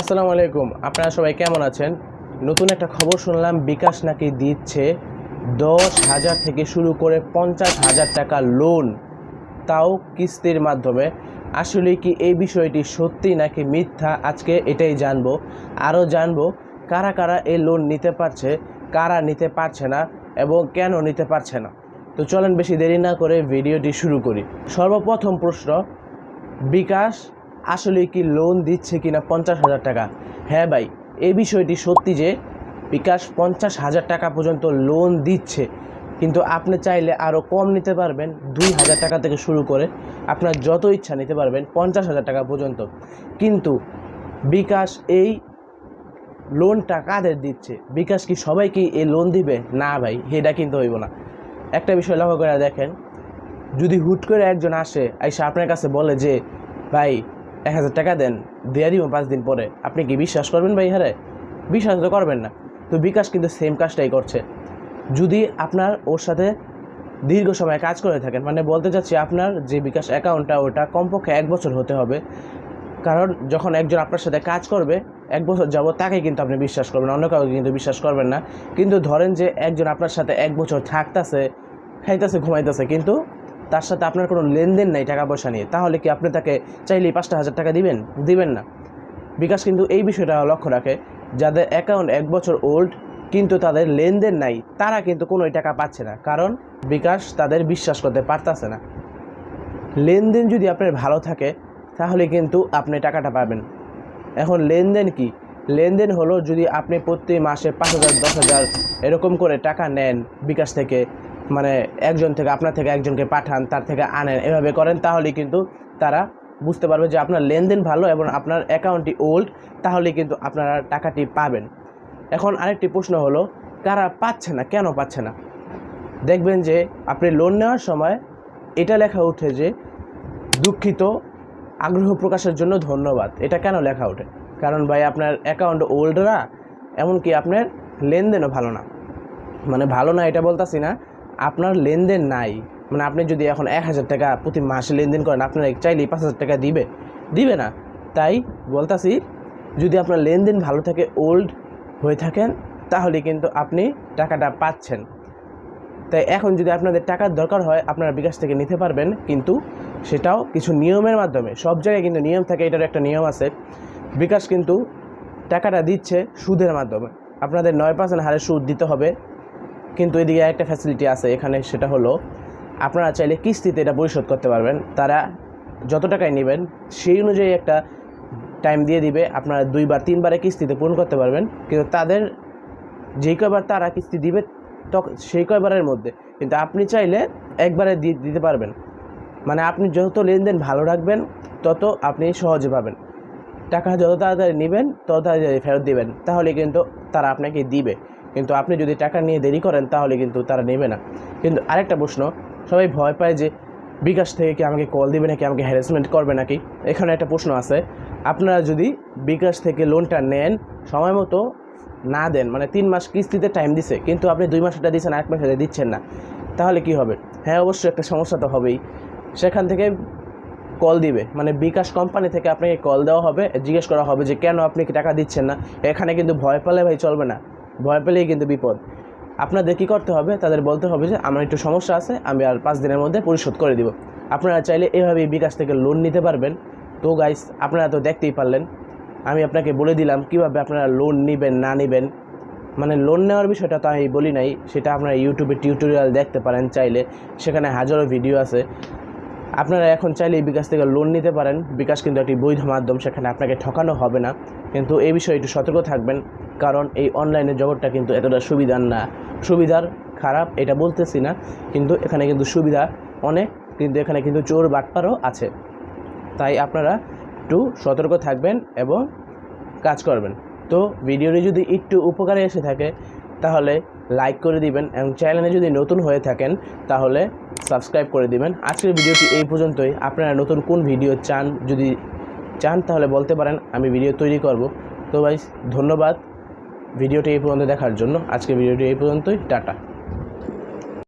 আসসালামু আলাইকুম। আপনারা সবাই কেমন আছেন? নতুন একটা খবর শুনলাম, বিকাশ নাকি দিচ্ছে দশ হাজার থেকে শুরু করে পঞ্চাশ হাজার টাকা লোন তাও কিস্তির মাধ্যমে। আসলে কি এই বিষয়টি সত্যি নাকি মিথ্যা? আজকে এটাই জানব। আরও জানব, কারা কারা এই লোন নিতে পারছে, কারা নিতে পারছে না এবং কেন নিতে পারছে না। তো চলেন বেশি দেরি না করে ভিডিওটি শুরু করি। সর্বপ্রথম প্রশ্ন, বিকাশ আসলে কি লোন দিচ্ছে কিনা পঞ্চাশ হাজার টাকা? হ্যাঁ ভাই, এই বিষয়টি সত্যি যে বিকাশ পঞ্চাশ হাজার টাকা পর্যন্ত লোন দিচ্ছে, কিন্তু আপনি চাইলে আরও কম নিতে পারবেন, দুই হাজার টাকা থেকে শুরু করে আপনার যত ইচ্ছা নিতে পারবেন পঞ্চাশ হাজার টাকা পর্যন্ত। কিন্তু বিকাশ এই লোনটা কাদের দিচ্ছে? বিকাশ কি সবাইকে এই লোন দিবে? না ভাই এটা কিন্তু হইব না। একটা বিষয় লক্ষ্য করে দেখেন, যদি হুট করে একজন আসে, এসে আপনার কাছে বলে যে, ভাই এক হাজার টাকা দেন, দিয়ে দিব পাঁচ দিন পরে। আপনি কি বিশ্বাস করবেন ভাই হারে বিশ্বাস তো করবেন না। তো বিকাশ কিন্তু সেম কাজটাই করছে। যদি আপনার ওর সাথে দীর্ঘ সময় কাজ করে থাকেন মানে বলতে চাচ্ছি আপনার যে বিকাশ অ্যাকাউন্টটা ওটা কমপক্ষে এক বছর হতে হবে। কারণ যখন একজন আপনার সাথে কাজ করবে, এক বছর যাব তাকে কিন্তু আপনি বিশ্বাস করবেন, অন্য কাউকে কিন্তু বিশ্বাস করবেন না। কিন্তু ধরেন যে একজন আপনার সাথে এক বছর থাকতেছে, খাইতেছে, ঘুমাইতেছে, কিন্তু তার সাথে আপনার কোনো লেনদেন নাই টাকা পয়সা নিয়ে, তাহলে কি আপনি তাকে চাইলেই পাঁচটা হাজার টাকা দিবেন? দিবেন না। বিকাশ কিন্তু এই বিষয়টা লক্ষ্য রাখে, যাদের অ্যাকাউন্ট এক বছর ওল্ড কিন্তু তাদের লেনদেন নাই, তারা কিন্তু কোনো টাকা পাচ্ছে না। কারণ বিকাশ তাদের বিশ্বাস করতে পারতাছে না। লেনদেন যদি আপনার ভালো থাকে, তাহলে কিন্তু আপনি টাকাটা পাবেন। এখন লেনদেন কি? লেনদেন হলো যদি আপনি প্রতি মাসে পাঁচ হাজার, দশ হাজার এরকম করে টাকা নেন বিকাশ থেকে মানে একজন থেকে আপনার থেকে একজনকে পাঠান, তার থেকে আনেন, এভাবে করেন তাহলে কিন্তু তারা বুঝতে পারবে যে আপনার লেনদেন ভালো এবং আপনার অ্যাকাউন্টটি ওল্ড তাহলে কিন্তু আপনারা টাকাটি পাবেন। এখন আরেকটি প্রশ্ন হলো, কারা পাচ্ছে না, কেন পাচ্ছে না? দেখবেন যে আপনি লোন নেওয়ার সময় এটা লেখা ওঠে যে, দুঃখিত, আগ্রহ প্রকাশের জন্য ধন্যবাদ। এটা কেন লেখা ওঠে? কারণ ভাই, আপনার অ্যাকাউন্ট ওল্ডরা এমনকি আপনার লেনদেনও ভালো না। মানে ভালো না এটা বলতাছি না আপনার লেনদেন নাই। মানে আপনি যদি এখন এক হাজার টাকা প্রতি মাসে লেনদেন করেন, আপনার চাইলেই পাঁচ হাজার টাকা দিবে। দিবে না। তাই বলতাছি, যদি আপনার লেনদেন ভালো থাকে ওল্ড হয়ে থাকেন, তাহলে কিন্তু আপনি টাকাটা পাচ্ছেন। তাই এখন যদি আপনাদের টাকার দরকার হয়, আপনারা বিকাশ থেকে নিতে পারবেন, কিন্তু সেটাও কিছু নিয়মের মাধ্যমে। সব জায়গায় কিন্তু নিয়ম থাকে এটার একটা নিয়ম আছে। বিকাশ কিন্তু টাকাটা দিচ্ছে সুদের মাধ্যমে। আপনাদের নয় পার্সেন্ট হারে সুদ দিতে হবে। কিন্তু এদিকে একটা ফ্যাসিলিটি আছে, এখানে সেটা হলো আপনারা চাইলে কিস্তিতে এটা পরিশোধ করতে পারবেন। তারা যত টাকায় নেবেন, সেই অনুযায়ী একটা টাইম দিয়ে দিবে, আপনারা দুইবার, তিনবারে কিস্তিতে পূরণ করতে পারবেন। কিন্তু তাদের যেই কয়বার তারা কিস্তি দিবে তখন সেই কয়বারের মধ্যে। কিন্তু আপনি চাইলে একবারে দিয়ে দিতে পারবেন। মানে আপনি যত লেনদেন ভালো রাখবেন, তত আপনি সহজে পাবেন। টাকা যত তাড়াতাড়ি নেবেন, তত তাড়াতাড়ি ফেরত দিবেন। তাহলে কিন্তু তারা আপনাকে দিবে। কিন্তু আপনি যদি টাকা নিয়ে দেরি করেন, তাহলে কিন্তু তারা নেবে না। কিন্তু আরেকটা প্রশ্ন, সবাই ভয় পায় যে বিকাশ থেকে কি আমাকে কল দিবে নাকি, আমাকে হ্যারাসমেন্ট করবে নাকি? এখানে একটা প্রশ্ন আছে, আপনারা যদি বিকাশ থেকে লোনটা নেন, সময় মতো না দেন মানে তিন মাস কিস্তিতে টাইম দিছে, কিন্তু আপনি দুই মাস এটা দিচ্ছেন এক মাস এটা দিচ্ছেন না, তাহলে কি হবে? হ্যাঁ অবশ্যই একটা সমস্যা তো হবেই। সেখান থেকে কল দিবে মানে বিকাশ কোম্পানি থেকে আপনাকে কল দেওয়া হবে, জিজ্ঞেস করা হবে যে কেন আপনি কি টাকা দিচ্ছেন না? এখানে কিন্তু ভয় পেলে ভাই চলবে না। ভয় পেলেই কিন্তু বিপদ। আপনাদের কী করতে হবে? তাদের বলতে হবে যে, আমার একটু সমস্যা আছে, আমি আর পাঁচ দিনের মধ্যে পরিশোধ করে দিব। আপনারা চাইলে এভাবেই বিকাশ থেকে লোন নিতে পারবেন। তো গাইস আপনারা তো দেখতেই পারলেন। আমি আপনাকে বলে দিলাম কীভাবে আপনারা লোন নেবেন, না নেবেন। মানে লোন নেওয়ার বিষয়টা তো আমি বলি নাই, সেটা আপনারা ইউটিউবে টিউটোরিয়াল দেখতে পারেন চাইলে। সেখানে হাজারো ভিডিও আছে। আপনারা এখন চাইলে বিকাশ থেকে লোন নিতে পারেন। বিকাশ কিন্তু একটি বৈধ মাধ্যম, সেখানে আপনাকে ঠকানো হবে না। কিন্তু এই বিষয়ে একটু সতর্ক থাকবেন। কারণ এই অনলাইনের জগৎটা কিন্তু এতটা সুবিধার না। সুবিধার খারাপ, এটা বলতেছি না, কিন্তু এখানে কিন্তু সুবিধা অনেক, কিন্তু এখানে কিন্তু চোর বাটপারও আছে। তাই আপনারা একটু সতর্ক থাকবেন এবং কাজ করবেন। তো ভিডিওটি যদি একটু উপকারে এসে থাকে, তাহলে লাইক করে দিবেন এবং চ্যানেলে যদি নতুন হয়ে থাকেন, তাহলে সাবস্ক্রাইব করে দিবেন। আজকের ভিডিওটি এই পর্যন্তই। আপনারা নতুন কোন ভিডিও চান, যদি চান, তাহলে বলতে পারেন, আমি ভিডিও তৈরি করব। তো ভাই, ধন্যবাদ। ভিডিওটি এই পর্যন্ত দেখার জন্য আজকে ভিডিওটি এই পর্যন্তই টাটা।